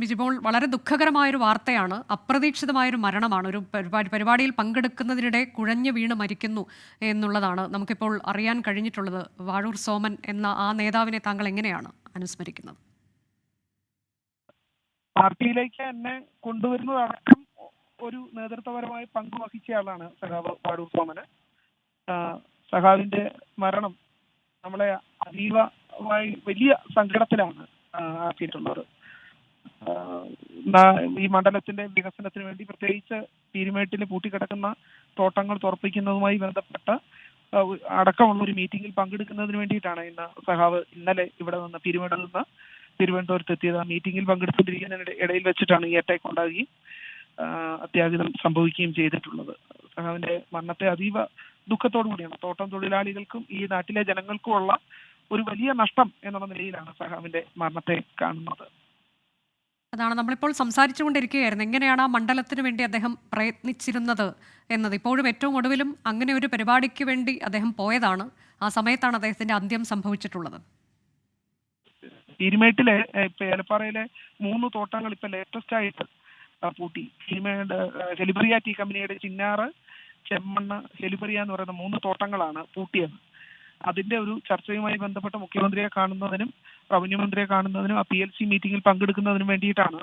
ബിജിബോൾ വളരെ ദുഃഖകരമായൊരു വാർത്തയാണ്. അപ്രതീക്ഷിതമായൊരു മരണമാണ്. ഒരു പരിപാടി പരിപാടിയിൽ പങ്കെടുക്കുന്നതിനിടെ കുഴഞ്ഞു വീണ് മരിക്കുന്നു എന്നുള്ളതാണ് നമുക്കിപ്പോൾ അറിയാൻ കഴിഞ്ഞിട്ടുള്ളത്. വാഴൂർ സോമൻ എന്ന ആ നേതാവിനെ താങ്കൾ എങ്ങനെയാണ് അനുസ്മരിക്കുന്നത്? പാർട്ടിയിലേക്ക് എന്നെ കൊണ്ടുവരുന്നതടക്കം ഒരു നേതൃത്വപരമായി പങ്കുവഹിച്ചയാളാണ് സഖാവ് വാഴൂർ സോമന്. സഖാവിന്റെ മരണം നമ്മളെ അതീവമായി വലിയ സങ്കടത്തിലാണ് ആക്കിയിട്ടുള്ളത്. ഈ മണ്ഡലത്തിന്റെ വികസനത്തിന് വേണ്ടി പ്രത്യേകിച്ച് പീരുമേട്ടിൽ പൂട്ടിക്കിടക്കുന്ന തോട്ടങ്ങൾ തുറപ്പിക്കുന്നതുമായി ബന്ധപ്പെട്ട അടക്കമുള്ള ഒരു മീറ്റിംഗിൽ പങ്കെടുക്കുന്നതിന് വേണ്ടിയിട്ടാണ് ഇന്ന് സഹാവ് ഇന്നലെ ഇവിടെ നിന്ന് പീരുമേട്ടിൽ നിന്ന് തിരുവനന്തപുരത്ത് എത്തിയത്. ആ മീറ്റിംഗിൽ പങ്കെടുത്തുകൊണ്ടിരിക്കുന്നതിനിടെ ഇടയിൽ വെച്ചിട്ടാണ് ഈ അറ്റാക്ക് ഉണ്ടാകുകയും അത്യാഹിതം സംഭവിക്കുകയും ചെയ്തിട്ടുള്ളത്. സഹാവിന്റെ മരണത്തെ അതീവ ദുഃഖത്തോടു കൂടിയാണ്. തോട്ടം തൊഴിലാളികൾക്കും ഈ നാട്ടിലെ ജനങ്ങൾക്കുമുള്ള ഒരു വലിയ നഷ്ടം എന്നുള്ള നിലയിലാണ് സഹാവിന്റെ മരണത്തെ കാണുന്നത്. അതാണ് നമ്മളിപ്പോൾ സംസാരിച്ചുകൊണ്ടിരിക്കുകയായിരുന്നു. എങ്ങനെയാണ് ആ മണ്ഡലത്തിന് വേണ്ടി അദ്ദേഹം പ്രയത്നിച്ചിരുന്നത് എന്നത്? ഇപ്പോഴും ഏറ്റവും ഒടുവിലും അങ്ങനെ ഒരു പരിപാടിക്ക് വേണ്ടി അദ്ദേഹം പോയതാണ്. ആ സമയത്താണ് അദ്ദേഹത്തിന്റെ അന്ത്യം സംഭവിച്ചിട്ടുള്ളത്. തിരുമേട്ടിലെ ഇപ്പൊ ഏലപ്പാറയിലെ മൂന്ന് തോട്ടങ്ങൾ ഇപ്പൊ ലേറ്റസ്റ്റ് ആയിട്ട് പൂട്ടി. പീരുമേട് ഹെലിബറിയ ടീ കമ്പനിയുടെ ചിന്നാറ് ചെമ്മണ്ണ് ഹെലിബറിയ എന്ന് പറയുന്ന മൂന്ന് തോട്ടങ്ങളാണ് പൂട്ടിയത്. അതിന്റെ ഒരു ചർച്ചയുമായി ബന്ധപ്പെട്ട് മുഖ്യമന്ത്രിയെ കാണുന്നതിനും റവന്യൂ മന്ത്രിയെ കാണുന്നതിനും ആ പി എൽ സി മീറ്റിംഗിൽ പങ്കെടുക്കുന്നതിനും വേണ്ടിയിട്ടാണ്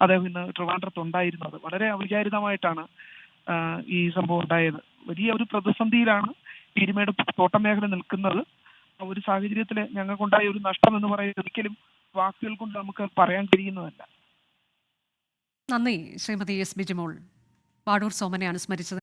അദ്ദേഹം ഇന്ന് ട്രിവാൻഡ്രത്ത് ഉണ്ടായിരുന്നത്. വളരെ അവിചാരിതമായിട്ടാണ് ഈ സംഭവം ഉണ്ടായത്. വലിയ ഒരു പ്രതിസന്ധിയിലാണ് പീരുമേട് തോട്ടം മേഖല നിൽക്കുന്നത് ഒരു സാഹചര്യത്തിൽ ഞങ്ങൾക്കുണ്ടായ ഒരു നഷ്ടം എന്ന് പറയുന്നത് ഒരിക്കലും വാക്കുകൾ കൊണ്ട് നമുക്ക് പറയാൻ കഴിയുന്നതല്ല. നന്ദി. ശ്രീമതി എസ്. ബിജിമോൾ. പാടൂർ സോമനെ അനുസ്മരിച്ചത്